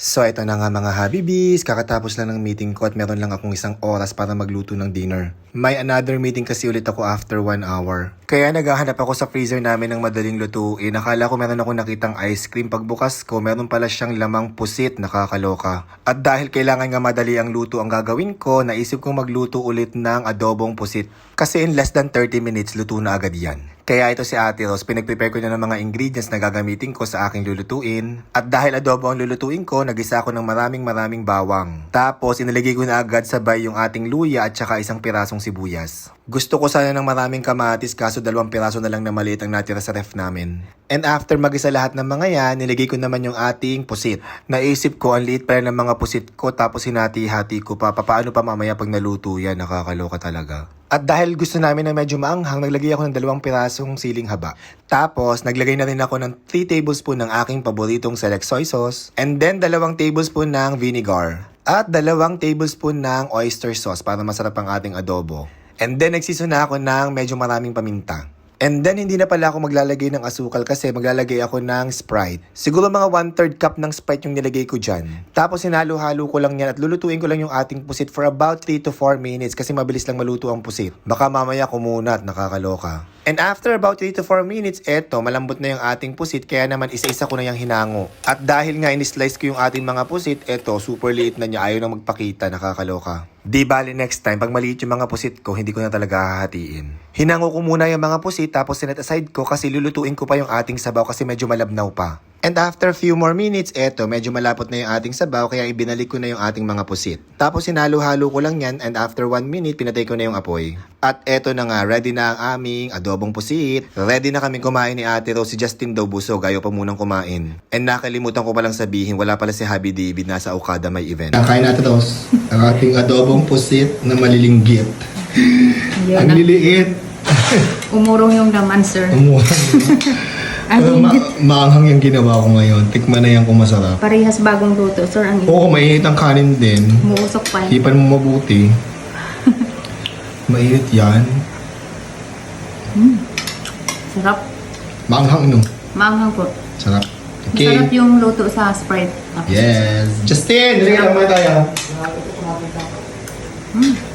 So ito na nga mga Habibis, kakatapos lang ng meeting ko at meron lang akong isang oras para magluto ng dinner. May another meeting kasi ulit ako after one hour. Kaya naghahanap ako sa freezer namin ng madaling lutuin. Akala ko meron ako nakitang ice cream. Pagbukas ko, meron pala siyang lamang pusit, nakakaloka. At dahil kailangan nga madali ang luto ang gagawin ko, naisip kong magluto ulit ng adobong pusit. Kasi in less than 30 minutes, luto na agad yan. Kaya ito si Ate Rose, pinag-prepare ko na ng mga ingredients na gagamitin ko sa aking lulutuin. At dahil adobo ang lulutuin ko, nagisa ako ng maraming maraming bawang. Tapos, inilagay ko na agad sabay yung ating luya at saka isang pirasong sibuyas. Gusto ko sana ng maraming kamatis kaso dalawang piraso na lang na maliit ang natira sa ref namin. And after magisa lahat ng mga yan, nilagay ko naman yung ating pusit. Naisip ko, ang liit pala ng mga pusit ko tapos hinati-hati ko pa. Paano pa mamaya pag naluto yan, nakakaloka talaga. At dahil gusto namin na medyo maanghang, naglagay ako ng dalawang pirasong siling haba. Tapos, naglagay na rin ako ng 3 tablespoon ng aking paboritong select soy sauce. And then, dalawang tablespoon ng vinegar. At dalawang tablespoon ng oyster sauce para masarap ang ating adobo. And then, nagsiso na ako ng medyo maraming paminta. And then, hindi na pala ako maglalagay ng asukal kasi maglalagay ako ng Sprite. Siguro mga 1-3 cup ng Sprite yung nilagay ko dyan. Tapos, hinalo-halo ko lang yan at lulutuin ko lang yung ating pusit for about 3 to 4 minutes kasi mabilis lang maluto ang pusit. Baka mamaya kumunat, nakakaloka. And after about 3 to 4 minutes, eto, malambot na yung ating pusit kaya naman isa-isa ko na yung hinango. At dahil nga in-slice ko yung ating mga pusit, eto, super liit na niya, ayaw na magpakita, nakakaloka. Di bali next time, pag maliit yung mga pusit ko, hindi ko na talaga hahatiin. Hinango ko muna yung mga pusit tapos sinet aside ko kasi lulutuin ko pa yung ating sabaw kasi medyo malabnaw pa. And after a few more minutes, eto, medyo malapot na yung ating sabaw kaya ibinalik ko na yung ating mga pusit. Tapos hinalo-halo ko lang yan and after 1 minute, pinatay ko na yung apoy. At eto na nga, ready na ang aming adobong pusit. Ready na kaming kumain ni Ate Rose. Si Justin daw busog, ayaw pa munang kumain. And nakalimutan ko palang sabihin, wala pala si Happy David, nasa Okada may event. Nakain natin tos. Ang ating adobong pusit na malilinggit. Yun Ang liliit. Umurong yung laman, sir. Umuha. Ang Uh, ma- maanghang yung ginawa ko ngayon. Tikman na yan kung masarap. Parehas bagong luto, sir. Ang Oo, mainit ang kanin din. Muusok pa yun. Hipan mo mabuti. mainit yan. Sarap. Maanghang no. Maanghang po. Sarap. Okay. Masarap yung luto sa Sprite. Yes. Justin, dali ka naman tayo. Mm.